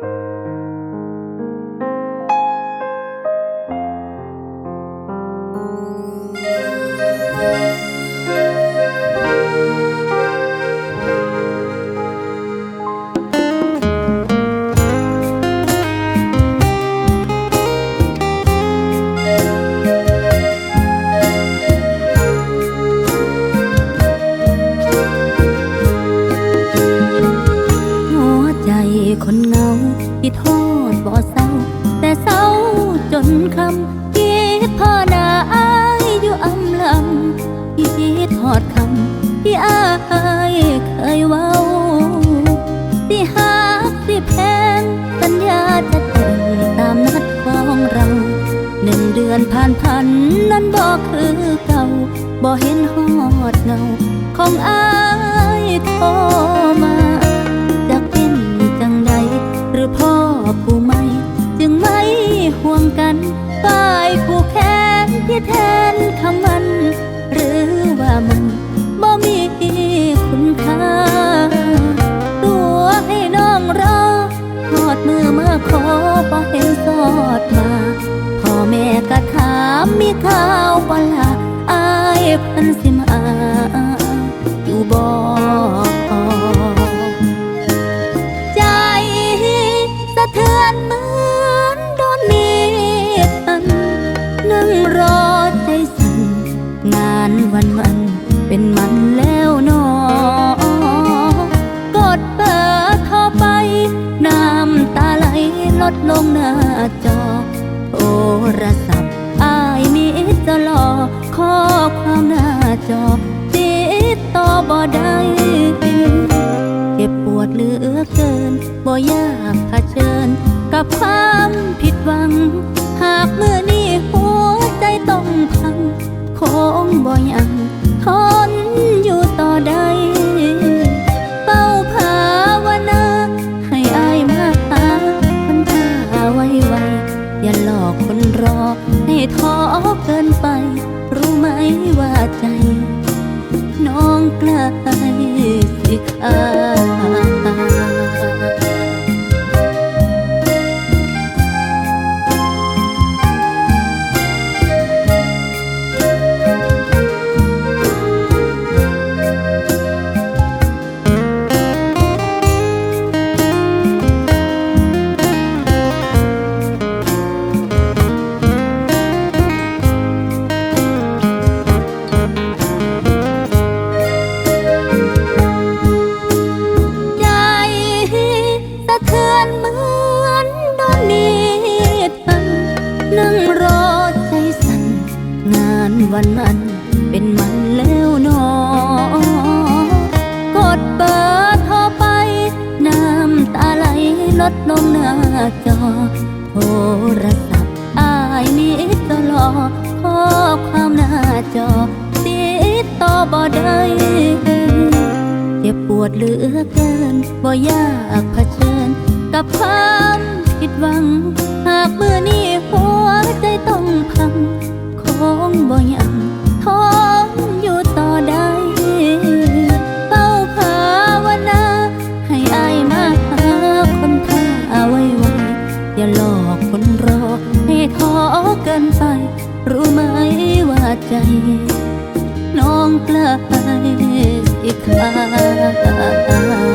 หั คนเงาที่โทษบ่เศร้า แต่เศร้าจนคำคิดพ่อหน้าอายอยู่อำลำคิดทอดคำที่อายเคยเว้าสิหักสิแพงสัญญาจะเดินตามนัดของเราหนึ่งเดือนผ่านพันนั้นบอกคือเก่าบ่เห็นหอดเงา ของอายโทรมา รือพ่อผู้ไม่ จึงไม่ห่วงกันฝ่ายผู้แค้นที่แทนคำมัน หรือว่ามันบ่มีคุณค่า ตัวให้น้องรอทอดมือมาขอบ่เห็นสอดมาพ่อแม่ก็ถามมีข่าวบ่ล่ะอายเพันสิมาอยู่บ่ งานวันมันเป็นมันแล้วนอกดเบอร์โทรไป น้ำตาไหลลดลงหน้าจอ โทรศัพท์อายมีจะรอข้อความหน้าจอติดต่อบ่ได้เจ็บปวดเหลือเกินบ่อยากเผชิญ กับความผิดหวัง หากเมื่อนี้หัว งบ่ นั่งรอใจสั่นงานวันมันเป็นมันแล้วนอกดเบอร์โทรไป น้ำตาไหลลดลงหน้าจอ โทรศัพท์อายมีตลอข้อความหน้าจอ ติดต่อบ่ได้เจ็บปวดเหลือเกินบ่อยากเผชิญ กับความผิดหวัง หากเมื่อนี้หัวใจต้องพังคงบ่ยังท้องอยู่ต่อได้เฝ้าภาวนา ให้อายมาหาคนท่าไว้ไวอย่าหลอกคนรอให้ท้อเกินไป รู้ไหมว่าใจ น้องใกล้สิขาด